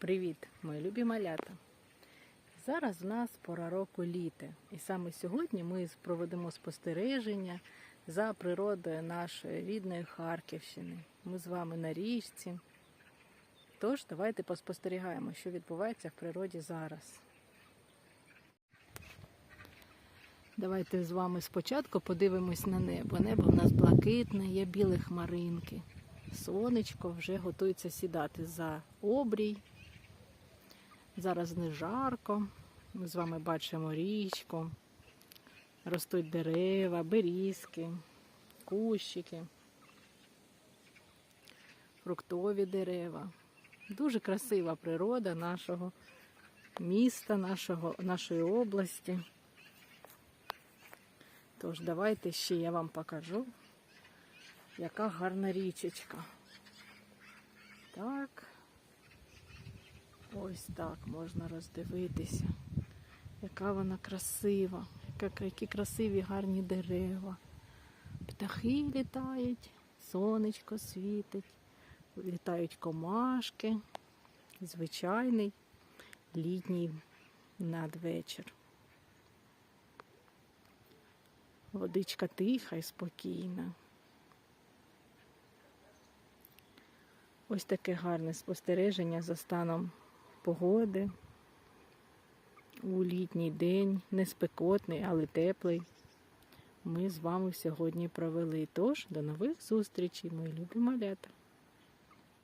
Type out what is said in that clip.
Привіт, мої любі малята! Зараз в нас пора року літа, і саме сьогодні ми проведемо спостереження за природою нашої рідної Харківщини. Ми з вами на річці. Тож давайте поспостерігаємо, що відбувається в природі зараз. Давайте з вами спочатку подивимось на небо. Небо в нас блакитне, є білі хмаринки. Сонечко вже готується сідати за обрій. Зараз не жарко. Ми з вами бачимо річку, ростуть дерева, берізки, кущики, фруктові дерева. Дуже красива природа нашого міста, нашого, нашої області. Тож, давайте ще я вам покажу, яка гарна річечка. Так. Ось так можна роздивитися. Яка вона красива, які красиві гарні дерева. Птахи літають, сонечко світить, літають комашки. Звичайний літній надвечір. Водичка тиха і спокійна. Ось таке гарне спостереження за станом погоди у літній день, не спекотний, але теплий. Ми з вами сьогодні провели. Тож, до нових зустрічей, мої любі малята.